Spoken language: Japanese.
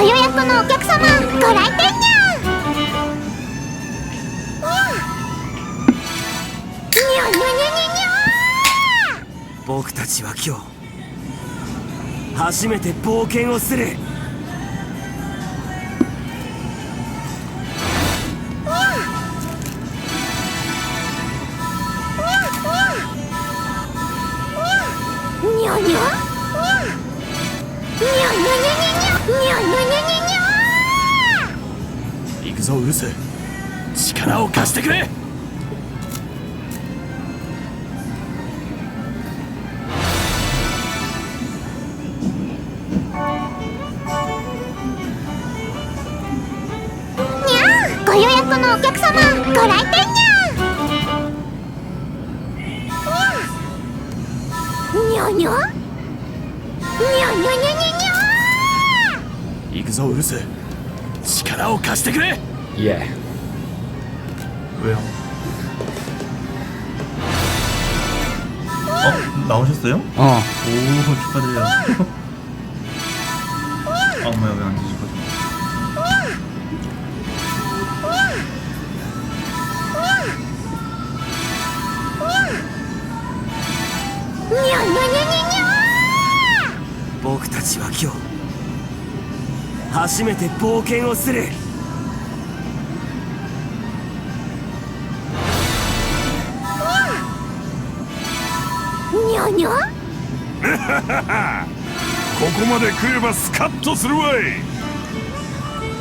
ご予約のお客様ご来店にゃにゃにゃにゃにゃにゃ僕たちは今日初めて冒険をする。にゃにゃにゃにゃにゃ行くぞウルス力を貸してくれご予約のお客様ご来店にゃにゃにゃにゃにゃにゃにゃにゃにゃ 行くぞウルス力を貸してくれ 예. 왜요? 어? 나오셨어요? 어. 오 축하드려요 아 뭐야 왜 안 드실 거죠? 냐にゃにゃにゃにゃ僕たちは今日 初めて冒険をする。にゃにゃ ここまで来ればスカッとするわい